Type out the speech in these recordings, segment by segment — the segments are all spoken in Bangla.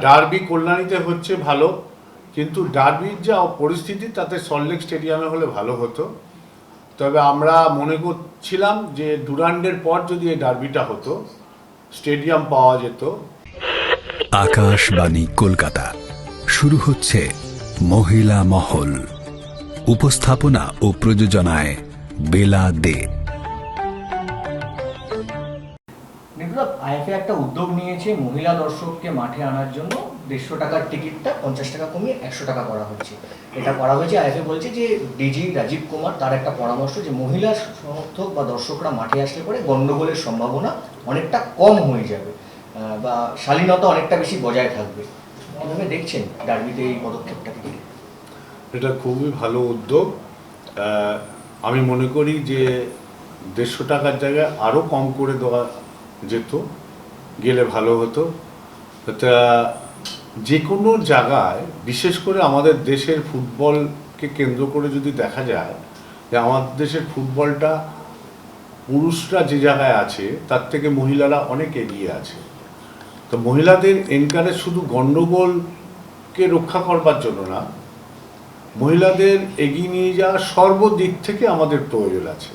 ডার্বি কল্যাণীতে হচ্ছে ভালো, কিন্তু ডার্বির যা পরিস্থিতি তাতে সল্টলেক স্টেডিয়ামে হলে ভালো হতো। তবে আমরা মনে করছিলাম যে ডুরান্ডের পর যদি এই ডার্বিটা হতো, স্টেডিয়াম পাওয়া যেত। আকাশবাণী কলকাতা। শুরু হচ্ছে মহিলা মহল। উপস্থাপনা ও প্রযোজনায় বেলা দে। বিপ্লব, আইএফএ একটা উদ্যোগ নিয়েছে মহিলা দর্শককে মাঠে আনার জন্য। দেড়শো টাকার টিকিটটা পঞ্চাশ টাকা কমিয়ে একশো টাকা করা হচ্ছে। এটা করা হয়েছে, আইএফএ বলছে যে ডিজি রাজীব কুমার তার একটা পরামর্শ যে মহিলা সমর্থক বা দর্শকরা মাঠে আসলে পরে গণ্ডগোলের সম্ভাবনা অনেকটা কম হয়ে যাবে বা শালীনতা অনেকটা বেশি বজায় থাকবে। কীভাবে দেখছেন ডার্বিতে এই পদক্ষেপটা পদক্ষেপটাকে এটা খুবই ভালো উদ্যোগ। আমি মনে করি যে দেড়শো টাকার জায়গায় আরও কম করে দেওয়া যেত, গেলে ভালো হতো। তা যে কোনো জায়গায়, বিশেষ করে আমাদের দেশের ফুটবলকে কেন্দ্র করে যদি দেখা যায় যে আমাদের দেশের ফুটবলটা পুরুষরা যে জায়গায় আছে, তার থেকে মহিলারা অনেক এগিয়ে আছে। তো মহিলাদের এনকারেজ শুধু গণ্ডগোলকে রক্ষা করবার জন্য না, মহিলাদের এগিয়ে নিয়ে যাওয়ার সর্বদিক থেকে আমাদের প্রয়োজন আছে।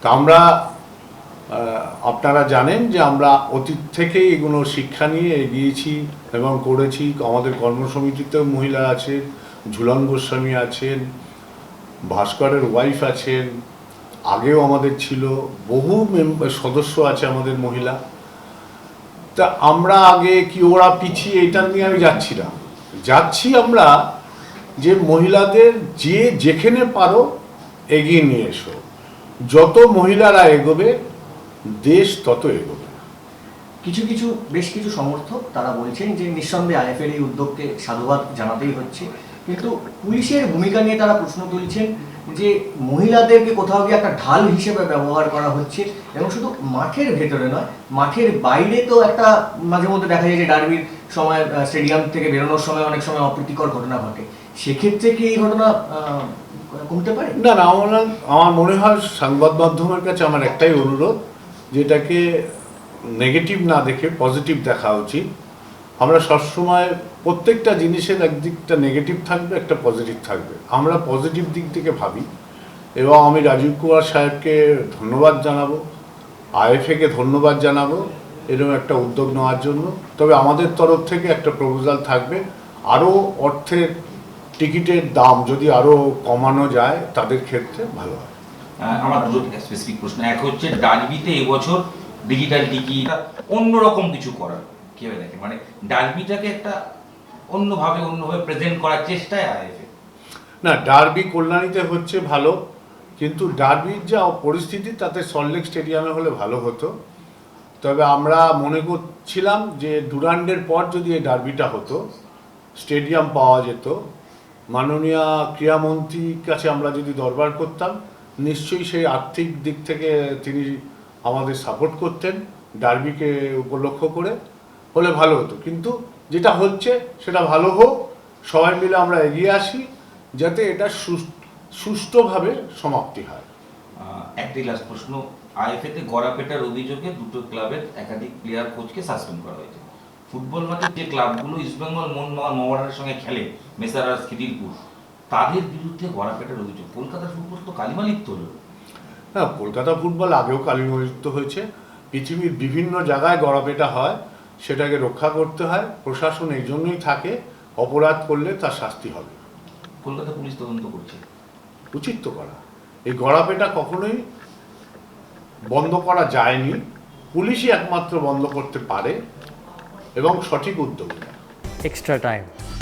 তা আমরা আপনারা জানেন যে আমরা অতীত থেকেই এগুলো শিক্ষা নিয়ে এগিয়েছি এবং করেছি। আমাদের কর্মসমিতিতেও মহিলা আছেন, ঝুলন গোস্বামী আছেন, ভাস্করের ওয়াইফ আছেন, আগেও আমাদের ছিল, বহু সদস্য আছে আমাদের মহিলা। তা আমরা আগে কি ওরা পিছিয়ে এটা নিয়ে আমি যাচ্ছি না। যাচ্ছি আমরা যে মহিলাদের যে যেখানে পারো এগিয়ে নিয়ে এসো। যত মহিলারা এগোবে দেশ তত এগোবে কিছু কিছু বেশ কিছু সমর্থক তারা বলছেন যে নিঃসন্দেহে আইএফএর এই উদ্যোগকে সাধুবাদ জানাতেই হচ্ছে। কিন্তু পুলিশের ভূমিকা নিয়ে তারা প্রশ্ন তুলছেন যে মহিলাদেরকে কোথাও গিয়ে একটা ঢাল হিসেবে ব্যবহার করা হচ্ছে এবং শুধু মাঠের ভেতরে নয় মাঠের বাইরে তো একটা মাঝে মধ্যে দেখা যায় যে ডার্বির সময় স্টেডিয়াম থেকে বেরোনোর সময় অনেক সময় অপ্রীতিকর ঘটনা ঘটে। সেক্ষেত্রে কি এই ঘটনা কমতে পারে? না না আমার আমার মনে হয় সংবাদ মাধ্যমের কাছে আমার একটাই অনুরোধ যেটাকে নেগেটিভ না দেখে পজিটিভ দেখা উচিত। আমরা সবসময় প্রত্যেকটা জিনিসের একদিকটা নেগেটিভ থাকবে, একটা পজিটিভ থাকবে। আমরা পজিটিভ দিক থেকে ভাবি। এবং আমি রাজীব কুমার সাহেবকে ধন্যবাদ জানাব, আইএফএকে ধন্যবাদ জানাব, এরকম একটা উদ্যোগ নেওয়ার জন্য। তবে আমাদের তরফ থেকে একটা প্রপোজাল থাকবে, আরও অর্থের টিকিটের দাম যদি আরও কমানো যায়, তাদের ক্ষেত্রে ভালো হয়। আমার দুটো স্পেসিফিক প্রশ্ন। এক হচ্ছে ডার্বিতে এবছর ডিজিটাল টিকিট অন্যরকম কিছু করার, কীভাবে দেখে? মানে ডার্বিটাকে একটা অন্যভাবে অন্যভাবে প্রেজেন্ট করার চেষ্টায় আইএফএ না, ডার্বি কল্যাণীতে হচ্ছে ভালো, কিন্তু ডার্বির যা পরিস্থিতি, তাতে সল্টলেক স্টেডিয়ামে হলে ভালো হতো। তবে আমরা মনে করছিলাম যে ডুরান্ডের পর যদি এই ডার্বিটা হতো, স্টেডিয়াম পাওয়া যেত। মাননীয় ক্রীড়ামন্ত্রীর কাছে আমরা যদি দরবার করতাম নিশ্চয়ই সেই আর্থিক দিক থেকে তিনি আমাদের সাপোর্ট করতেন ডার্বিকে উপলক্ষ করে হলে ভালো হতো। কিন্তু যেটা হচ্ছে সেটা ভালো হোক সবাই মিলে আমরা এগিয়ে আসি যাতে এটা সুষ্ঠুভাবে সমাপ্তি হয়। আহ, একটাই লাস্ট প্রশ্ন। আইএফএ তে গড়াপেটার অভিযোগে দুটো ক্লাবের একাধিক প্লেয়ার কোচকে সাসপেন্ড করা হয়েছে। ফুটবল মাঠে যে ক্লাবগুলো ইস্টবেঙ্গল মোহনবাগান মোহনবাগানের সঙ্গে খেলে মেসারাস খিদিরপুর। তাদের বিরুদ্ধে গড়াপেটার অভিযোগ। কলকাতার ফুটবল তো কালিমা লিপ্ত হলো। হ্যাঁ কলকাতা ফুটবল আগেও কালীমযুক্ত হয়েছে। পৃথিবীর বিভিন্ন জায়গায় গড়াপেটা হয় সেটাকে রক্ষা করতে হয়। প্রশাসন এই জন্যই থাকে অপরাধ করলে তার শাস্তি হবে। কলকাতা পুলিশ তদন্ত করছে। উচিত তো করা। এই গড়াপেটা কখনোই বন্ধ করা যায়নি। পুলিশই একমাত্র বন্ধ করতে পারে এবং সঠিক উদ্যোগ এক্সট্রা extra